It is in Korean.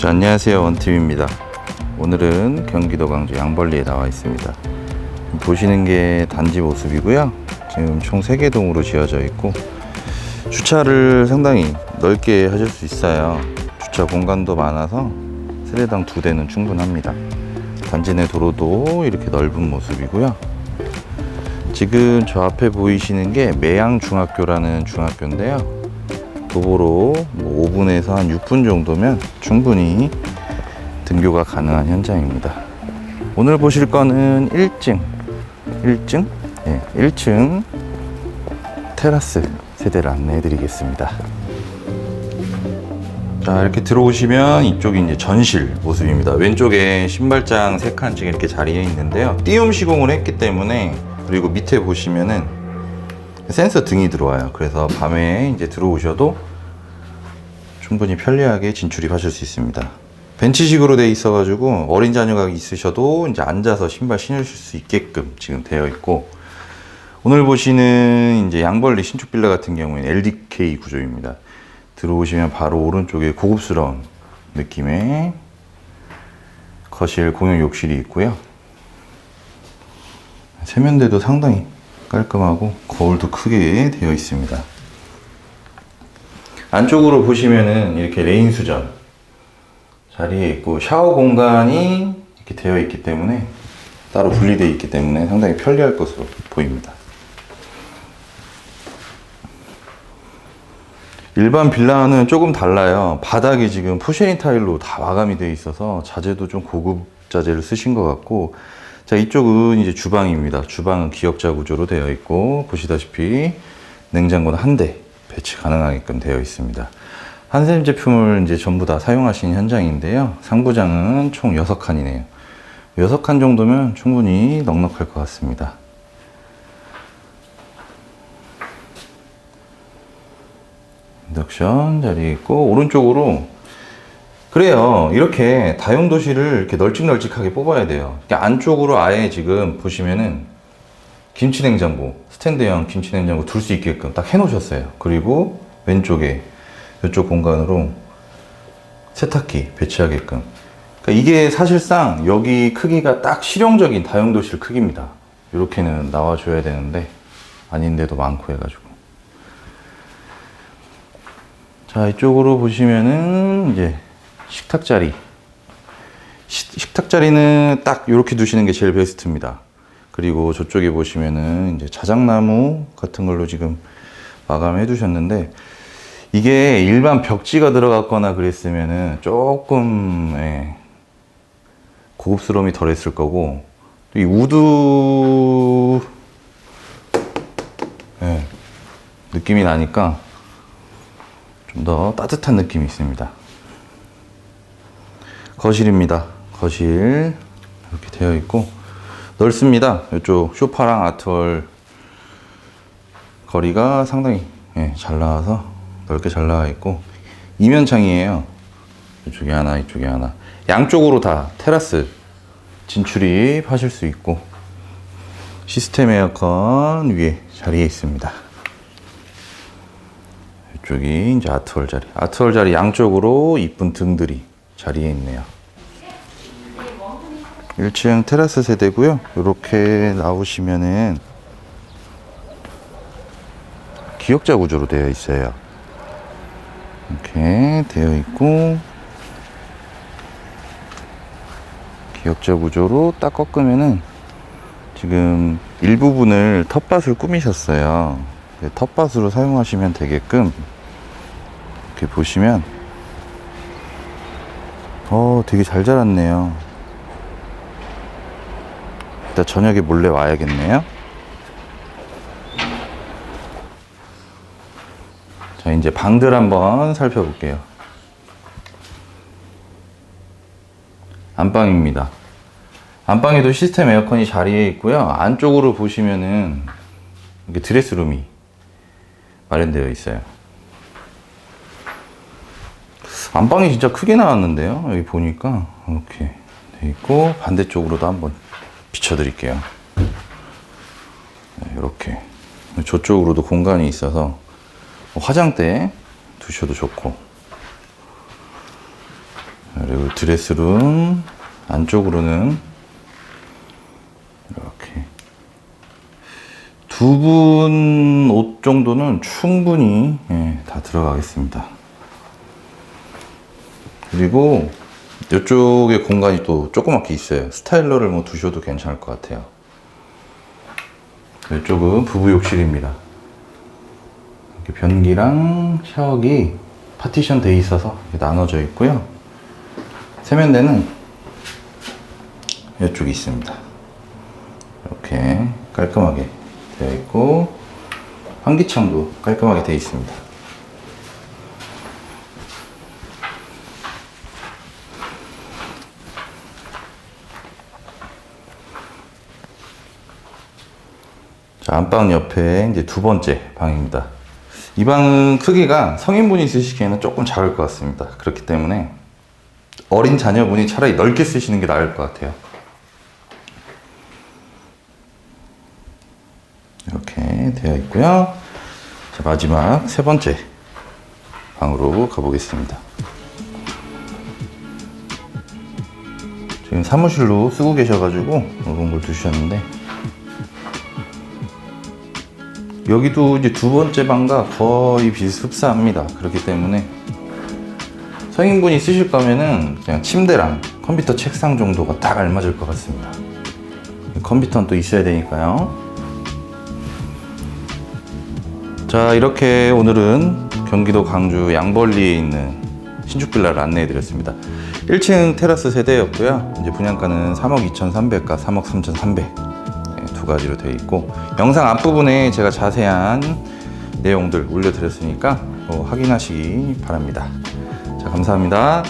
자, 안녕하세요. 원팀입니다. 오늘은 경기도 광주 양벌리에 나와 있습니다. 보시는 게 단지 모습이고요. 지금 총 3개 동으로 지어져 있고 주차를 상당히 넓게 하실 수 있어요. 주차 공간도 많아서 세대당 두 대는 충분합니다. 단지 내 도로도 이렇게 넓은 모습이고요. 지금 저 앞에 보이시는 게 매양중학교라는 중학교인데요. 도보로 뭐 5분에서 한 6분 정도면 충분히 등교가 가능한 현장입니다. 오늘 보실 거는 1층, 1층, 예, 1층 테라스 세대를 안내해 드리겠습니다. 자, 이렇게 들어오시면 이쪽이 이제 전실 모습입니다. 왼쪽에 신발장 3칸씩 이렇게 자리에 있는데요. 띄움 시공을 했기 때문에 그리고 밑에 보시면은 센서 등이 들어와요. 그래서 밤에 이제 들어오셔도 충분히 편리하게 진출입하실 수 있습니다. 벤치식으로 돼 있어가지고 어린 자녀가 있으셔도 이제 앉아서 신발 신으실 수 있게끔 지금 되어 있고 오늘 보시는 이제 양벌리 신축 빌라 같은 경우에는 LDK 구조입니다. 들어오시면 바로 오른쪽에 고급스러운 느낌의 거실 공용 욕실이 있고요. 세면대도 상당히 깔끔하고 거울도 크게 되어 있습니다. 안쪽으로 보시면은 이렇게 레인 수전 자리에 있고 샤워 공간이 이렇게 되어 있기 때문에 따로 분리되어 있기 때문에 상당히 편리할 것으로 보입니다. 일반 빌라는 조금 달라요. 바닥이 지금 포쉐린 타일로 다 마감이 되어 있어서 자재도 좀 고급 자재를 쓰신 것 같고 자 이쪽은 이제 주방입니다. 주방은 기역자 구조로 되어 있고 보시다시피 냉장고는 한 대 배치 가능하게끔 되어 있습니다. 한샘 제품을 이제 전부 다 사용하신 현장인데요. 상부장은 총 6칸이네요. 6칸 정도면 충분히 넉넉할 것 같습니다. 인덕션 자리 있고 오른쪽으로 그래요. 이렇게 다용도실을 이렇게 널찍널찍하게 뽑아야 돼요. 안쪽으로 아예 지금 보시면은 김치냉장고, 스탠드형 김치냉장고 둘 수 있게끔 딱 해놓으셨어요. 그리고 왼쪽에 이쪽 공간으로 세탁기 배치하게끔. 그러니까 이게 사실상 여기 크기가 딱 실용적인 다용도실 크기입니다. 이렇게는 나와줘야 되는데 아닌데도 많고 해가지고. 자 이쪽으로 보시면은 이제 식탁 자리. 시- 식탁 자리는 딱 이렇게 두시는 게 제일 베스트입니다. 그리고 저쪽에 보시면은 이제 자작나무 같은 걸로 지금 마감해 두셨는데 이게 일반 벽지가 들어갔거나 그랬으면은 조금 예, 고급스러움이 덜했을 거고 또이 우드 예, 느낌이 나니까 좀 더 따뜻한 느낌이 있습니다. 거실입니다. 거실 이렇게 되어 있고 넓습니다. 이쪽 쇼파랑 아트월 거리가 상당히 예, 잘 나와서 넓게 잘 나와 있고 이면 창이에요. 이쪽에 하나, 이쪽에 하나. 양쪽으로 다 테라스 진출입하실 수 있고 시스템 에어컨 위에 자리에 있습니다. 이쪽이 이제 아트월 자리. 아트월 자리 양쪽으로 이쁜 등들이 자리에 있네요. 1층 테라스 세대고요. 이렇게 나오시면은 기역자 구조로 되어 있어요. 이렇게 되어 있고 기역자 구조로 딱 꺾으면은 지금 일부분을 텃밭을 꾸미셨어요. 네, 텃밭으로 사용하시면 되게끔 이렇게 보시면 어 되게 잘 자랐네요. 이따 저녁에 몰래 와야겠네요. 자, 이제 방들 한번 살펴볼게요. 안방입니다. 안방에도 시스템 에어컨이 자리에 있고요. 안쪽으로 보시면은 이렇게 드레스룸이 마련되어 있어요. 안방이 진짜 크게 나왔는데요. 여기 보니까 이렇게 돼 있고 반대쪽으로도 한번 비춰드릴게요. 네, 이렇게 저쪽으로도 공간이 있어서 화장대 두셔도 좋고 그리고 드레스룸 안쪽으로는 이렇게 두 분 옷 정도는 충분히 예, 다 들어가겠습니다. 그리고 이쪽에 공간이 또 조그맣게 있어요. 스타일러를 뭐 두셔도 괜찮을 것 같아요. 이쪽은 부부 욕실입니다. 이렇게 변기랑 샤워기 파티션 돼 있어서 나눠져 있고요. 세면대는 이쪽에 있습니다. 이렇게 깔끔하게 되어 있고 환기창도 깔끔하게 되어 있습니다. 자, 안방 옆에 이제 두 번째 방입니다. 이 방은 크기가 성인분이 쓰시기에는 조금 작을 것 같습니다. 그렇기 때문에 어린 자녀분이 차라리 넓게 쓰시는 게 나을 것 같아요. 이렇게 되어 있고요. 자, 마지막 세 번째 방으로 가보겠습니다. 지금 사무실로 쓰고 계셔가지고 이런 걸 두셨는데 여기도 이제 두 번째 방과 거의 비슷흡사합니다. 그렇기 때문에 성인분이 쓰실 거면은 그냥 침대랑 컴퓨터 책상 정도가 딱 알맞을 것 같습니다. 컴퓨터는 또 있어야 되니까요. 자, 이렇게 오늘은 경기도 광주 양벌리에 있는 신축 빌라를 안내해 드렸습니다. 1층 테라스 세대였고요. 이제 분양가는 3억 2,300과 3억 3,300. 가지로 되어 있고 영상 앞부분에 제가 자세한 내용들 올려드렸으니까 어, 확인하시기 바랍니다. 자, 감사합니다.